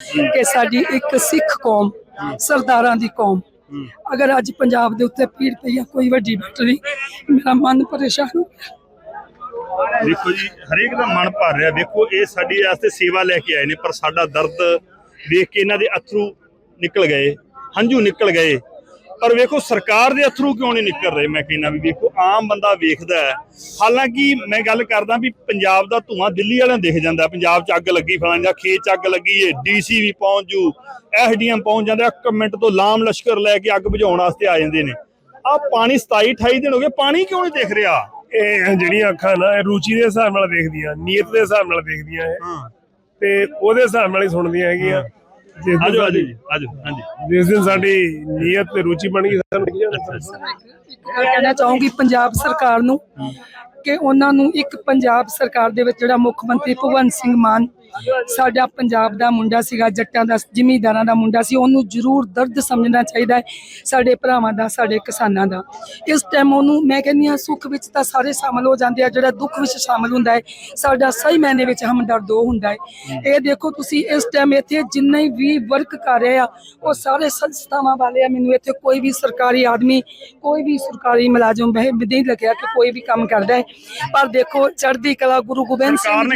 ਕਿ ਸਾਡੀ ਇੱਕ ਸਿੱਖ ਕੌਮ, ਸਰਦਾਰਾਂ ਦੀ ਕੌਮ। ਅਗਰ ਅੱਜ ਪੰਜਾਬ ਦੇ ਉੱਤੇ ਪੀੜ ਪਈ ਆ ਕੋਈ ਵੱਡੀ ਬੈਠ ਮੇਰਾ ਮਨ ਪਰੇਸ਼ਾਨ ਹੋ ਗਿਆ। ਦੇਖੋ ਜੀ, ਹਰੇਕ ਦਾ ਮਨ ਭਰ ਰਿਹਾ। ਦੇਖੋ, ਇਹ ਸਾਡੀ ਵਾਸਤੇ ਸੇਵਾ ਲੈ ਕੇ ਆਏ ਨੇ, ਪਰ ਸਾਡਾ ਦਰਦ ਦੇਖ ਕੇ ਇਹਨਾਂ ਦੇ ਅਥਰੂ ਨਿਕਲ ਗਏ, ਹੰਝੂ ਨਿਕਲ ਗਏ। ਪਰ ਵੇਖੋ ਸਰਕਾਰ ਦੇ ਅਥਰੂ ਕਿਉਂ ਨਹੀਂ ਨਿਕਲ ਰਹੇ? ਮੈਂ ਕਹਿੰਦਾ ਵੀ ਵੇਖੋ ਆਮ ਬੰਦਾ ਵੇਖਦਾ ਹੈ। ਹਾਲਾਂਕਿ ਮੈਂ ਗੱਲ ਕਰਦਾ ਵੀ ਪੰਜਾਬ ਦਾ ਧੂਆਂ ਦਿੱਲੀ ਵਾਲਿਆਂ ਦਿਖ ਜਾਂਦਾ। ਪੰਜਾਬ 'ਚ ਅੱਗ ਲੱਗੀ ਫਲਾਂ ਜਾਂ ਖੇਤ 'ਚ ਅੱਗ ਲੱਗੀ ਏ ਡੀਸੀ ਵੀ ਪਹੁੰਚ ਜੂ ਐਸਡੀਐਮ ਪਹੁੰਚ ਜਾਂਦੇ ਆ, ਇੱਕ ਮਿੰਟ ਤੋਂ ਲਾਮ ਲਸ਼ਕਰ ਲੈ ਕੇ ਅੱਗ ਬੁਝਾਉਣ ਵਾਸਤੇ ਆ ਜਾਂਦੇ ਨੇ। ਆ ਪਾਣੀ 27 28 ਦਿਨ ਹੋ ਗਏ ਪਾਣੀ ਕਿਉਂ ਨਹੀਂ ਦਿਖ ਰਿਹਾ? ਇਹ ਜਿਹੜੀਆਂ ਅੱਖਾਂ ਨਾ ਇਹ ਰੁਚੀ ਦੇ ਹਿਸਾਬ ਨਾਲ ਦੇਖਦੀਆਂ ਨੀਅਤ ਦੇ ਹਿਸਾਬ ਨਾਲ ਦੇਖਦੀਆਂ ਇਹ। ਹਾਂ। ਤੇ ਉਹਦੇ ਹਿਸਾਬ ਨਾਲ ਹੀ ਸੁਣਦੀਆਂ ਹੈਗੀਆਂ। ਜਿਸ ਦਿਨ ਆਜੋ ਆਜੋ ਸਾਡੀ- ਜੀ ਆਜੋ ਹਾਂਜੀ। ਜਿਸ ਦਿਨ ਸਾਡੀ ਨੀਅਤ ਤੇ ਰੁਚੀ ਬਣ ਗਈ ਸਾਨੂੰ ਕਹਿਣਾ ਚਾਹੂੰਗੀ? ਪੰਜਾਬ ਸਰਕਾਰ ਨੂੰ ਕਿ ਉਹਨਾਂ ਨੂੰ ਇੱਕ ਪੰਜਾਬ ਸਰਕਾਰ ਦੇ ਵਿੱਚ ਜਿਹੜਾ ਮੁੱਖ ਮੰਤਰੀ ਭਗਵੰਤ ਸਿੰਘ ਮਾਨ, ਸਾਡਾ ਪੰਜਾਬ ਦਾ ਮੁੰਡਾ ਸੀਗਾ, ਜੱਟਾਂ ਦਾ ਜ਼ਿਮੀਂਦਾਰਾਂ ਦਾ ਮੁੰਡਾ ਸੀ, ਉਹਨੂੰ ਜ਼ਰੂਰ ਦਰਦ ਸਮਝਣਾ ਚਾਹੀਦਾ ਹੈ ਸਾਡੇ ਭਰਾਵਾਂ ਦਾ, ਸਾਡੇ ਕਿਸਾਨਾਂ ਦਾ। ਇਸ ਟਾਈਮ ਉਹਨੂੰ ਮੈਂ ਕਹਿੰਦੀ ਹਾਂ, ਸੁੱਖ ਵਿੱਚ ਤਾਂ ਸਾਰੇ ਸ਼ਾਮਲ ਹੋ ਜਾਂਦੇ ਆ, ਜਿਹੜਾ ਦੁੱਖ ਵਿੱਚ ਸ਼ਾਮਲ ਹੁੰਦਾ ਹੈ, ਸਾਡਾ ਸਹੀ ਮਾਇਨੇ ਵਿੱਚ ਹਮਦਰਦ ਉਹ ਹੁੰਦਾ ਹੈ। ਇਹ ਦੇਖੋ ਤੁਸੀਂ, ਇਸ ਟਾਈਮ ਇੱਥੇ ਜਿੰਨੇ ਵੀ ਵਰਕ ਕਰ ਰਹੇ ਆ, ਉਹ ਸਾਰੇ ਸੰਸਥਾਵਾਂ ਵਾਲੇ ਆ, ਮੈਨੂੰ ਇੱਥੇ ਕੋਈ ਵੀ ਸਰਕਾਰੀ ਆਦਮੀ, ਕੋਈ ਵੀ ਸਰਕਾਰੀ ਮੁਲਾਜ਼ਮ ਬਹਿ ਨਹੀਂ ਲੱਗਿਆ ਕਿ ਕੋਈ ਵੀ ਕੰਮ ਕਰਦਾ ਹੈ। ਪਰ ਦੇਖੋ ਚੜ੍ਹਦੀ ਕਲਾ ਗੁਰੂ ਗੋਬਿੰਦ ਸਿੰਘ ਨੇ